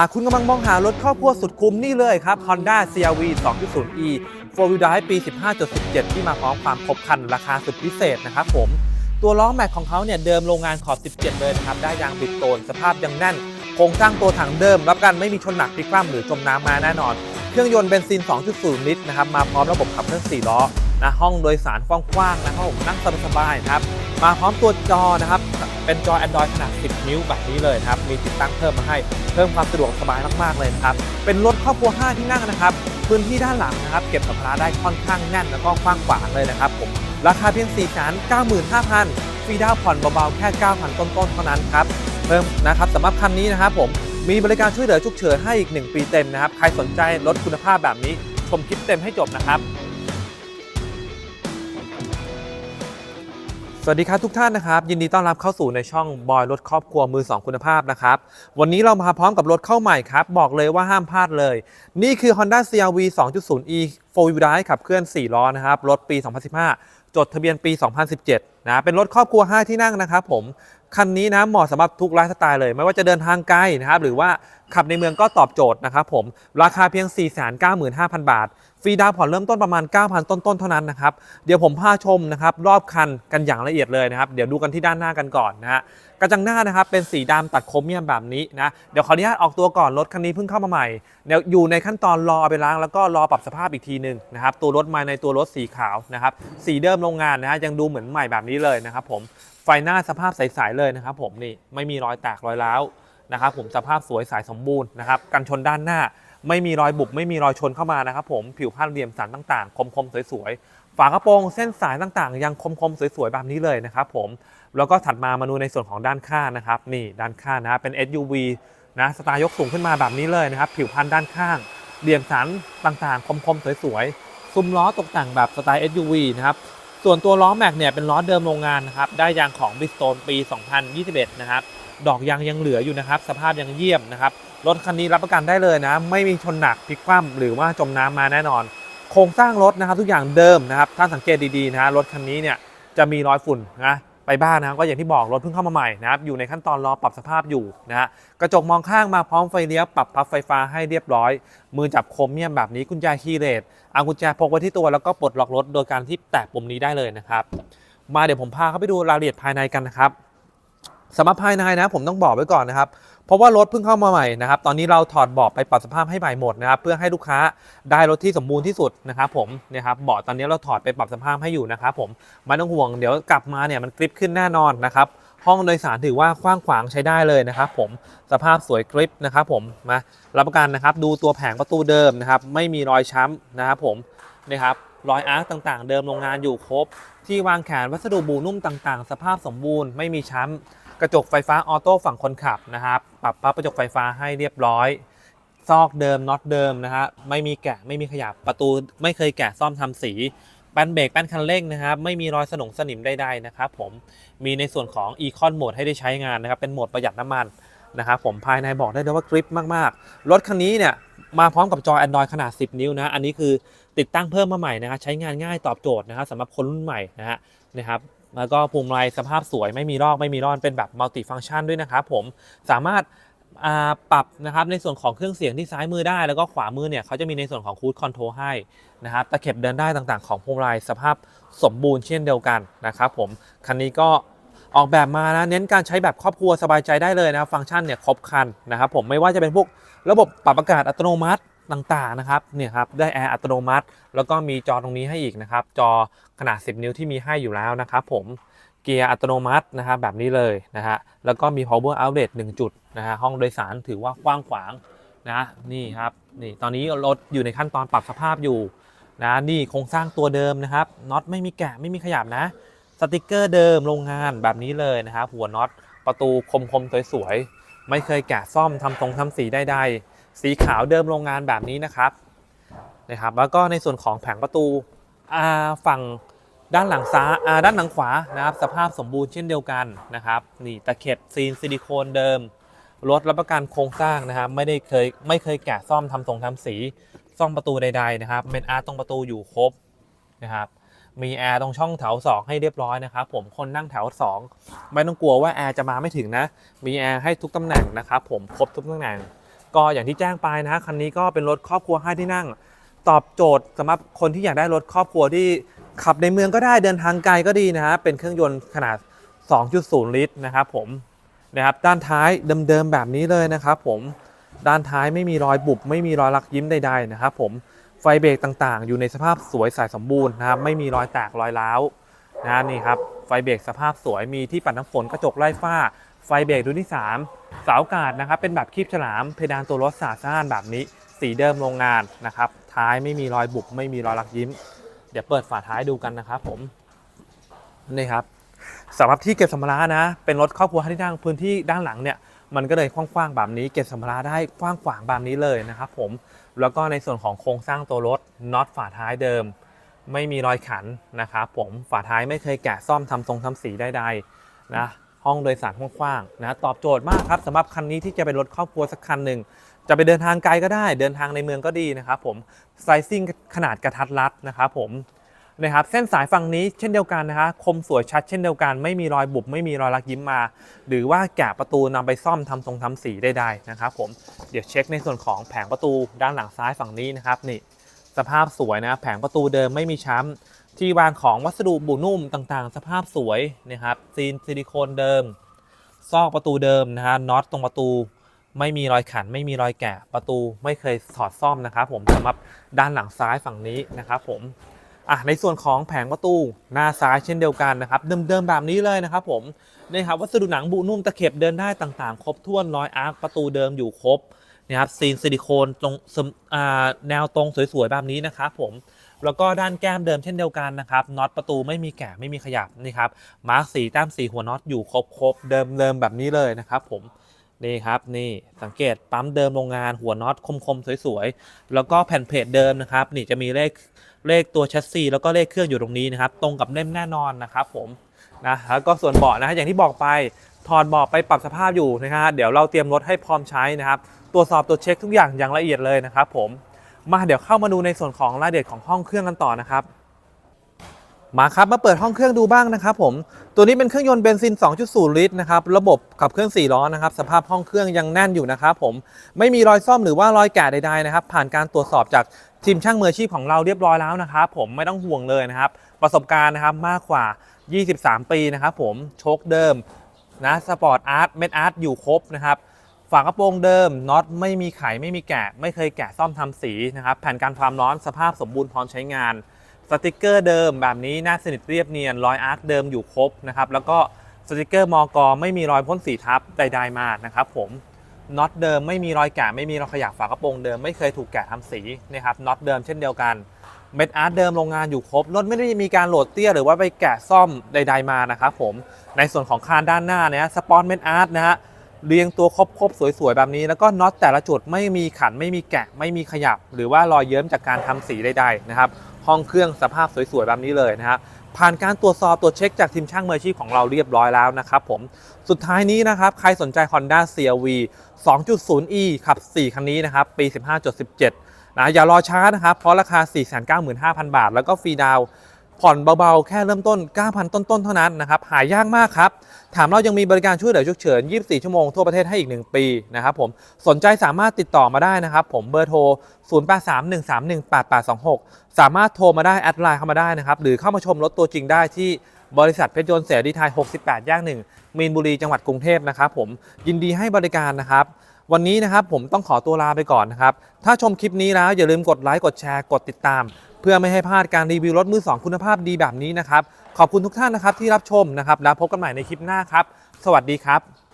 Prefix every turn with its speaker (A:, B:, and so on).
A: หากคุณกำลังมองหารถครอบครัวสุดคุ้มนี่เลยครับ Honda CRV 2.0e 4 Wheel Drive ปี 15.17 ที่มาพร้อมความครบคันราคาสุดพิเศษนะครับผม ตัวล้อแม็กของเขาเนี่ยเดิมโรงงานขอบ 17 เลยนะครับ ได้ยางบิดโตนสภาพยังแน่น โครงสร้างตัวถังเดิม รับกันไม่มีชนหนักพลิกคว่ำหรือจมน้ำมาแน่นอน เครื่องยนต์เบนซิน 2.0 ลิตรนะครับ มาพร้อมระบบขับเคลื่อน4ล้อนะห้องโดยสารกว้างๆนะครับผมนั่งสบายๆนะครับมาพร้อมตัวจอนะครับ เป็นจอ Android ขนาด 10 นิ้วแบบนี้เลยนะครับมีติดตั้งเพิ่มมาให้เพิ่มความสะดวกสบายมากๆเลยนะครับเป็นรถครอบครัว 5 ที่นั่งนะครับพื้นที่ด้านหลังนะครับเก็บสัมภาระได้ค่อนข้างแน่นแล้วก็กว้างขวางเลยนะครับผมราคาเพียง4 9 5 0 0 0ฟรีดาวผ่อนเบาๆแค่9,000ต้นๆเท่านั้นครับเพิ่มนะครับสำหรับคันนี้นะครับผมมีบริการช่วยเหลือฉุกเฉินให้อีก 1 ปีเต็มนะครับใครสนใจรถคุณภาพแบบนี้ชมคลิปเต็มให้จบนะครับ วัสดีครับทุกท่านนะครับ ยินดีต้อนรับเข้าสู่ในช่องบอยรถครอบครัวมือ 2 คุณภาพนะครับ วันนี้เรามาพร้อมกับรถเข้าใหม่ครับ บอกเลยว่าห้ามพลาดเลย นี่คือ Honda CRV 2.0e 4 Wheel Drive ขับเคลื่อน 4 ล้อนะครับ รถปี 2015 จดทะเบียนปี 2017นะเป็นรถครอบครัว 5 ที่นั่งนะครับผมคันนี้นะเหมาะสำหรับทุกไลฟ์สไตล์เลย ไม่ว่าจะเดินทางไกลนะครับหรือว่าขับในเมืองก็ตอบโจทย์นะครับผมราคาเพียง 495,000 บาท ฟรีดาวผ่อนเริ่มต้นประมาณ 9,000 ต้นๆ เท่านั้นนะครับเดี๋ยวผมพาชมนะครับรอบคันกันอย่างละเอียดเลยนะครับเดี๋ยวดูกันที่ด้านหน้ากันก่อนนะฮะกระจังหน้านะครับเป็นสีดำตัดโครเมียมแบบนี้นะเดี๋ยวขออนุญาตออกตัวก่อนรถคันนี้เพิ่งเข้ามาใหม่เดี๋ยวอยู่ในขั้นตอนรอไปล้างแล้วก็รอปรับสภาพอีกทีหนึ่งนะครับตัวรถมาในตัวรถสีขาวนะครับสีเดิมโรงงานนะฮะยังดูเหมือนใหม่แบบนี้เลยนะครับผมไฟหน้าสภาพใสๆเลยนะครับผมนี่ไม่มีรอยแตกรอยร้าวนะครับผมสภาพสวยสายสมบูรณ์นะครับกันชนด้านหน้า ไม่มีรอยบุบไม่มีรอยชนเข้ามานะครับผมผิวพรรณเหลี่ยมสันต่างๆ คมๆสวยๆฝากระโปรงเส้นสายต่างๆ ยังคมๆสวยๆแบบนี้เลยนะครับผมแล้วก็ถัดมามาดูในส่วนของด้านข้างนะครับนี่ด้านข้างนะเป็น SUV นะสไตล์ยกสูงขึ้นมาแบบนี้เลยนะครับผิวพรรณด้านข้างเหลี่ยมสันต่างๆ คมๆสวยๆซุ้มล้อตกแต่งแบบสไตล์ SUV นะครับ ส่วนตัวล้อแม็กเนี่ยเป็นล้อเดิมโรงงานนะครับได้ยางของบิสโตนปี 2021 นะครับดอกยางยังเหลืออยู่นะครับสภาพยังเยี่ยมนะครับรถคันนี้รับประกันได้เลยนะ ไม่มีชนหนักพลิกคว่ำหรือว่าจมน้ำมาแน่นอน โครงสร้างรถนะครับทุกอย่างเดิมนะครับถ้าสังเกตดีๆนะฮะรถคันนี้เนี่ยจะมีรอยฝุ่นนะ ไปบ้างนะก็อย่างที่บอกรถเพิ่งเข้ามาใหม่นะครับอยู่ในขั้นตอนรอปรับสภาพอยู่นะฮะกระจกมองข้างมาพร้อมไฟเลี้ยวปรับพับไฟฟ้าให้เรียบร้อย มือจับโคมเมียมแบบนี้กุญแจคีย์เลสเอากุญแจพกไว้ที่ตัวแล้วก็ปลดล็อกรถโดยการที่แตะปุ่มนี้ได้เลยนะครับ มาเดี๋ยวผมพาเข้าไปดูรายละเอียดภายในกันนะครับสำหรับภายในนะผมต้องบอกไว้ก่อนนะครับ เพราะว่ารถเพิ่งเข้ามาใหม่นะครับตอนนี้เราถอดเบาะไปปรับสภาพให้ใหม่หมดนะครับเพื่อให้ลูกค้าได้รถที่สมบูรณ์ที่สุดนะครับผมเนี่ยครับเบาะตอนนี้เราถอดไปปรับสภาพให้อยู่นะครับผมไม่ต้องห่วงเดี๋ยวกลับมาเนี่ยมันกริปขึ้นแน่นอนนะครับห้องโดยสารถือว่ากว้างขวางใช้ได้เลยนะครับผมสภาพสวยกริปนะครับผมมารับประกันนะครับดูตัวแผงประตูเดิมนะครับไม่มีรอยช้ำนะครับผมนี่ครับรอยอาร์คต่างๆ เดิมโรงงานอยู่ครบ ที่วางแขนวัสดุบูนุ่มต่างๆ สภาพสมบูรณ์ไม่มีช้ำ กระจกไฟฟ้าออโต้ฝั่งคนขับนะครับปรับพับกระจกไฟฟ้าให้เรียบร้อยซอกเดิมน็อตเดิมนะฮะไม่มีแกะไม่มีขยับประตูไม่เคยแกะซ่อมทำสีแป้นเบรกแป้นคันเร่งนะครับไม่มีรอยสนงสนิมใดๆนะครับผมมีในส่วนของ Econ Mode ให้ได้ใช้งานนะครับเป็นโหมดประหยัดน้ำมันนะครับผมภายในบอกได้เลยว่ากริปมากๆ รถคันนี้เนี่ยมาพร้อมกับจอ Android ขนาด 10 นิ้วนะอันนี้คือติดตั้งเพิ่มมาใหม่นะครับใช้งานง่ายตอบโจทย์นะครับสำหรับคนรุ่นใหม่นะฮะนะครับ แล้วก็พวงมาลัยสภาพสวยไม่มีรอกไม่มีร่อนเป็นแบบมัลติฟัง c t ชันด้วยนะครับผมสามารถปรับนะครับในส่วนของเครื่องเสียงที่ซ้ายมือได้ แล้วก็ขวามือเนี่ยเขาจะมีในส่วนของคูดคอนโทรลให้นะครับตะเข็บเดินได้ต่างๆ ของพวงมาลัยสภาพสมบูรณ์เช่นเดียวกันนะครับผมคันนี้ก็ออกแบบมานะเน้นการใช้แบบครอบครัวสบายใจได้เลยนะฟังก์ชันเนี่ยครบครันนะครับผมไม่ว่าจะเป็นพวกระบบปรับอากาศอัตโนมัติ ต่างๆนะครับเนี่ยครับได้แอร์อัตโนมัติ แล้วก็มีจอตรงนี้ให้อีกนะครับ จอขนาด 10 นิ้วที่มีให้อยู่แล้วนะครับผมเกียร์อัตโนมัตินะครับแบบนี้เลยนะฮะแล้วก็มี power outlet 1 จุดนะฮะห้องโดยสารถือว่ากว้างขวางนะนี่ครับนี่ตอนนี้รถอยู่ในขั้นตอนปรับสภาพอยู่นะนี่โครงสร้างตัวเดิมนะครับน็อตไม่มีแกะไม่มีขยับนะสติกเกอร์เดิมโรงงานแบบนี้เลยนะครับหัวน็อตประตูคมๆสวยๆไม่เคยแกะซ่อมทำตรงทำสีใดๆ สีขาวเดิมโรงงานแบบนี้นะครับนะครับ แล้วก็ในส่วนของแผงประตูอ่าฝั่งด้านหลังซ้ายด้านหลังขวานะครับ สภาพสมบูรณ์เช่นเดียวกันนะครับนี่ตะเข็บซีนซิลิโคนเดิมรถรับประกันโครงสร้างนะครับ ไม่ได้เคยไม่เคยแกะซ่อมทำทรงทำสี ซ่อมประตูใด ๆ นะครับเป็นอาร์ตตรงประตูอยู่ครบนะครับมีแอร์ตรงช่องแถว2ให้เรียบร้อยนะครับผมคนนั่งแถว 2 ไม่ต้องกลัวว่าแอร์จะมาไม่ถึงนะ มีแอร์ให้ทุกตำแหน่งนะครับผมครบทุกตำแหน่ง ก็อย่างที่แจ้งไปนะคันนี้ก็เป็นรถครอบครัว5ที่นั่ง ตอบโจทย์สำหรับคนที่อยากได้รถครอบครัวที่ขับในเมืองก็ได้เดินทางไกลก็ดีนะฮะเป็นเครื่องยนต์ขนาด 2.0 ลิตรนะครับผมนะครับด้านท้ายเดิมๆแบบนี้เลยนะครับผมด้านท้ายไม่มีรอยบุบไม่มีรอยลักยิ้มใดๆนะครับผมไฟเบรกต่างๆ อยู่ในสภาพสวยสายสมบูรณ์นะครับไม่มีรอยแตกรอยร้าวนะนี่ครับไฟเบรกสภาพสวยมีที่ปัดน้ำฝนกระจกไล่ฝ้า ไฟเบรกรุ่นที่ 3 เสาอากาศนะครับเป็นแบบคีบฉลามเพดานตัวรถสาดซ่านแบบนี้ สีเดิมโรงงานนะครับท้ายไม่มีรอยบุบไม่มีรอยลักยิ้ม เดี๋ยวเปิดฝาท้ายดูกันนะครับผมนี่ครับสำหรับที่เก็บสัมภาระนะ เป็นรถครอบครัวที่นั่งพื้นที่ด้านหลังเนี่ยมันก็เลยกว้างๆแบบนี้ เก็บสัมภาระได้กว้างขวางแบบนี้เลยนะครับผมแล้วก็ในส่วนของโครงสร้างตัวรถน็อตฝาท้ายเดิม ไม่มีรอยขันนะครับผมฝาท้ายไม่เคยแกะซ่อมทำทรงทำสีใดๆนะ ห้องโดยสารกว้างๆนะตอบโจทย์มากครับสำหรับคันนี้ที่จะเป็นรถครอบครัวสักคันหนึ่งจะไปเดินทางไกลก็ได้ เดินทางในเมืองก็ดีนะครับผมไซซิ่งขนาดกระทัดรัดนะครับผมนะครับเส้นสายฝั่งนี้เช่นเดียวกันนะฮะคมสวยชัดเช่นเดียวกัน ไม่มีรอยบุบไม่มีรอยลักยิ้มมา หรือว่าแกะประตูนำไปซ่อมทำทรงทำสีได้ๆนะครับผมเดี๋ยวเช็คในส่วนของแผงประตูด้านหลังซ้ายฝั่งนี้นะครับนี่สภาพสวยนะแผงประตูเดิมไม่มีช้ำ ที่วางของวัสดุบุนุ่มต่างๆ สภาพสวยนะครับซีนซิลิโคนเดิม ซอกประตูเดิมนะฮะน็อตตรงประตู ไม่มีรอยขัน ไม่มีรอยแกะประตูไม่เคยถอดซ่อมนะครับ ผมสำหรับด้านหลังซ้ายฝั่งนี้นะครับผมอะในส่วนของแผงประตูหน้าซ้ายเช่นเดียวกันนะครับ เดิมๆแบบนี้เลยนะครับ ผมนี่ครับวัสดุหนังบุนุ่มตะเข็บเดินได้ต่างๆ ครบถ้วนรอยอาร์คประตูเดิมอยู่ครบนะครับซีนซิลิโคนตรงสมอ่าแนวตรงสวยๆแบบนี้นะครับผม แล้วก็ด้านแก้มเดิมเช่นเดียวกันนะครับน็อตประตูไม่มีแกะไม่มีขยับนี่ครับมาร์คสีแต้มสีหัวน็อตอยู่ครบๆเดิมๆแบบนี้เลยนะครับผมนี่ครับนี่สังเกตปั๊มเดิมโรงงานหัวน็อตคมๆสวยๆแล้วก็แผ่นเพจเดิมนะครับ นี่จะมีเลขเลขตัวแชสซีแล้วก็เลขเครื่องอยู่ตรงนี้นะครับ ตรงกับเล่มแน่นอนนะครับผมนะแล้วก็ส่วนเบาะนะฮะอย่างที่บอกไปถอดเบาะไปปรับสภาพอยู่นะฮะเดี๋ยวเราเตรียมรถให้พร้อมใช้นะครับ ตรวจสอบตรวจเช็คทุกอย่างอย่างละเอียดเลยนะครับผม มาเดี๋ยวเข้ามาดูในส่วนของรายละเอียดของห้องเครื่องกันต่อนะครับ มาครับมาเปิดห้องเครื่องดูบ้างนะครับผมตัวนี้เป็นเครื่องยนต์เบนซิน 2.0 ลิตรนะครับระบบขับเคลื่อน4ล้อนะครับสภาพห้องเครื่องยังแน่นอยู่นะครับผมไม่มีรอยซ่อมหรือว่ารอยแกะใดๆนะครับ ผ่านการตรวจสอบจากทีมช่างมืออาชีพของเราเรียบร้อยแล้วนะครับผมไม่ต้องห่วงเลยนะครับ ประสบการณ์นะครับมากกว่า 23 ปีนะครับผมโชคเดิมนะสปอร์ตอาร์ตเมดอาร์ตอยู่ครบนะครับ ฝากระโปรงเดิมน็อตไม่มีไขไม่มีแกะ ไม่เคยแกะซ่อมทำสีนะครับแผ่นกันความร้อนสภาพสมบูรณ์พร้อมใช้งาน สติกเกอร์เดิมแบบนี้หน้าสนิทเรียบเนียนรอยอาร์คเดิมอยู่ครบนะครับแล้วก็สติกเกอร์มอกไม่มีรอยพ่นสีทับใดๆมานะครับผมน็อตเดิมไม่มีรอยแกะไม่มีรอยขยับฝากระโปรงเดิมไม่เคยถูกแกะทำสีนะครับน็อตเดิมเช่นเดียวกันเม็ดอาร์ตเดิมโรงงานอยู่ครบรถไม่ได้มีการโหลดเตี้ยหรือว่าไปแกะซ่อมใด ๆมานะครับผมในส่วนของคานด้านหน้าเนี่ยสปอนเม็ดอาร์ตนะฮะ เรียงตัวครบๆสวยๆแบบนี้ แล้วก็น็อตแต่ละจุดไม่มีขันไม่มีแกะไม่มีขยับ หรือว่ารอยเยิ้มจากการทำสีใดๆนะครับห้องเครื่องสภาพสวยๆแบบนี้เลยนะครับผ่านการตรวจสอบตรวจเช็คจากทีมช่างมืออาชีพของเราเรียบร้อยแล้วนะครับผมสุดท้ายนี้นะครับใครสนใจ Honda CRV 2.0e ขับ 4 คันนี้นะครับปี 15.17นะอย่ารอช้านะครับเพราะราคา 495,000 บาท แล้วก็ฟรีดาว ผ่อนเบาๆ แค่เริ่มต้น 9,000 ต้นๆ เท่านั้นนะครับ หายากมากครับ ถามเรายังมีบริการช่วยเหลือฉุกเฉิน 24 ชั่วโมงทั่วประเทศให้อีก 1 ปีนะครับผม สนใจสามารถติดต่อมาได้นะครับ ผมเบอร์โทร 0831318826 สามารถโทรมาได้แอดไลน์เข้ามาได้นะครับ หรือเข้ามาชมรถตัวจริงได้ที่บริษัทเพชรยนต์เสรีไทย 68 ย่างหนึ่งมีนบุรี จังหวัดกรุงเทพนะครับผม ยินดีให้บริการนะครับวันนี้นะครับผมต้องขอตัวลาไปก่อนนะครับ ถ้าชมคลิปนี้แล้วอย่าลืมกดไลค์ กดแชร์ กดติดตาม เพื่อไม่ให้พลาดการรีวิวรถมือสองคุณภาพดีแบบนี้นะครับ ขอบคุณทุกท่านนะครับที่รับชมนะครับ แล้วพบกันใหม่ในคลิปหน้าครับ สวัสดีครับ